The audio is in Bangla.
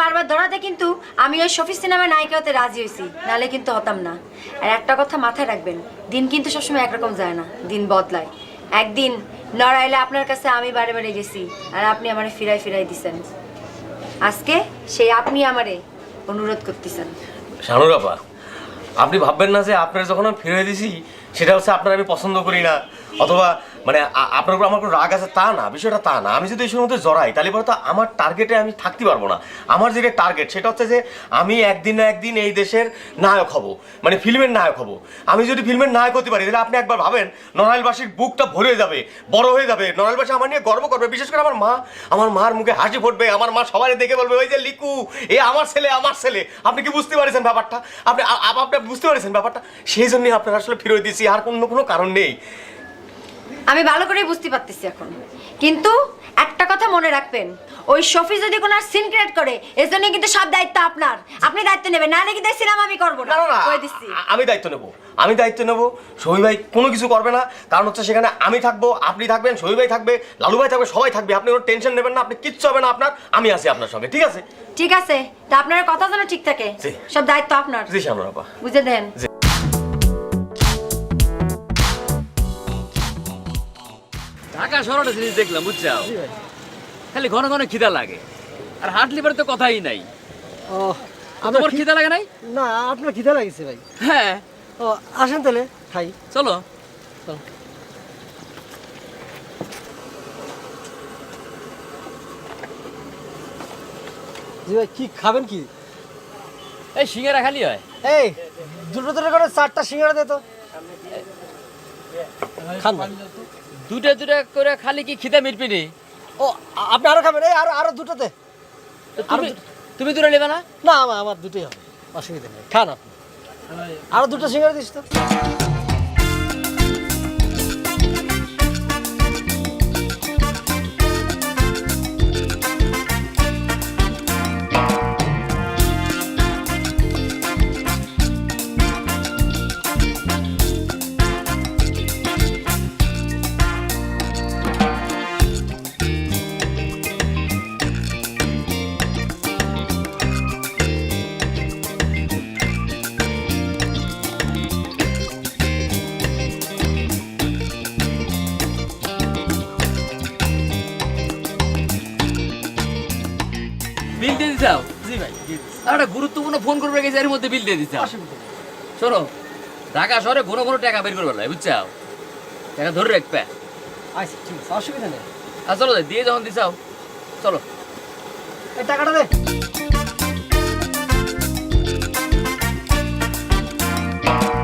বারবার ধরাতে কিন্তু আমি ওই শফি সিনেমার নায়িকা হতে রাজি হয়েছি নালে কিন্তু হতাম না। আর একটা কথা মাথায় রাখবেন, দিন কিন্তু সবসময় একরকম যায় না, দিন বদলায়। একদিন নড়াইলে আপনার কাছে আমি বারে বারে গেছি, আর আপনি আমারে ফিরাই ফিরাই দিছেন। আজকে সেই আপনি আমারে অনুরোধ করতেছেন। শানুর আপা, আপনি ভাববেন না যে আপনার যখন আমি ফিরে দিছি, সেটা হচ্ছে আপনার আমি পছন্দ করি না, অথবা মানে আপনার আমার কোনো রাগ আছে তা না, বিষয়টা তা না। আমি যদি এই মধ্যে জড়াই, তাহলে পরে তো আমার টার্গেটে আমি থাকতে পারব না। আমার যেটা টার্গেট সেটা হচ্ছে যে আমি একদিন না একদিন এই দেশের নায়ক হব মানে ফিল্মের নায়ক হব। আমি যদি ফিল্মের নায়ক হতে পারি, তাহলে আপনি একবার ভাবেন, নড়াইলবাসীর বুকটা ভরে যাবে, বড় হয়ে যাবে। নড়াইলবাসী আমার নিয়ে গর্ব করবে, বিশেষ করে আমার মা। আমার মার মুখে হাসি ফুটবে, আমার মা সবাই দেখে বলবে, ওই যে লিকু, এ আমার ছেলে আমার ছেলে। আপনি কি বুঝতে পারছেন ব্যাপারটা? আপনি আপনি বুঝতে পারছেন ব্যাপারটা? সেই জন্যই আপনার আসলে ফিরে দিয়েছি, আর অন্য কোনো কারণ নেই। আমি ভালো করেই বুঝতে পারতেছি এখন। কিন্তু একটা কথা মনে রাখবেন ওই শফি যদি কোনো সিন ক্রিয়েট করে এর জন্য কিন্তু সব দায়িত্ব আপনার। আপনি দায়িত্ব নেবেন নাহলে কিন্তু এই সিনেমা আমি করব না। না না না কয়ে দিচ্ছি। আ- আমি দায়িত্ব নেব। আমি দায়িত্ব নেব শহীদ ভাই কোনো কিছু করবে না। কারণ হচ্ছে সেখানে আমি থাকব আপনি থাকবেন শহীদ ভাই থাকবে লালু ভাই থাকবে সবাই থাকবে। আপনি কোনো টেনশন নেবেন না আপনি কিচ্ছু হবে না আপনার। আমি আছি আপনার সঙ্গে ঠিক আছে? ঠিক আছে তা আপনার কথা যেন ঠিক থাকে। জি। সব দায়িত্ব আপনার। জি শ্যামর বুঝে দেন। ঢাকা শহরটা জিনিস দেখলাম বুঝছ খালি ঘন ঘন খিদা লাগে। আর হাঁটলি পরে তো কথাই নাই। ও তোমার খিদা লাগে নাই? না আপনার খিদে লাগিছে ভাই। হ্যাঁ। ও আসেন তাহলে খাই। চলো। জি ভাই কি খাবেন কি? এই সিঙ্গারা খালি হয়। এই দুটো দুটো করে চারটা সিঙ্গারা দে তো। খান। দুটা দুটা করে খালি কি খিদা মিটপিনি ও আপনি আরও খাবেন এই আরও আরও দুটোতে। তুমি তুমি দুটো নেবে না? না আমার আমার দুটোই হবে। অসুবিধা নেই। খান আপনি। আরও দুটো সিঙ্গার দিস তো। বিল দিয়ে দিছাও? জি ভাই আর একটা গুরুত্বপূর্ণ ফোন করবে গেছে এর মধ্যে বিল দিয়ে দিছাও? শোনো ঢাকা শহরে ঘন ঘন টাকা বের করবে লাই বুঝছাও? টাকা ধরে রাখবে। আচ্ছা ঠিক আছে অসুবিধা নেই। আর চলো দিয়ে যখন দিছাও চলো। এই টাকাটা দে।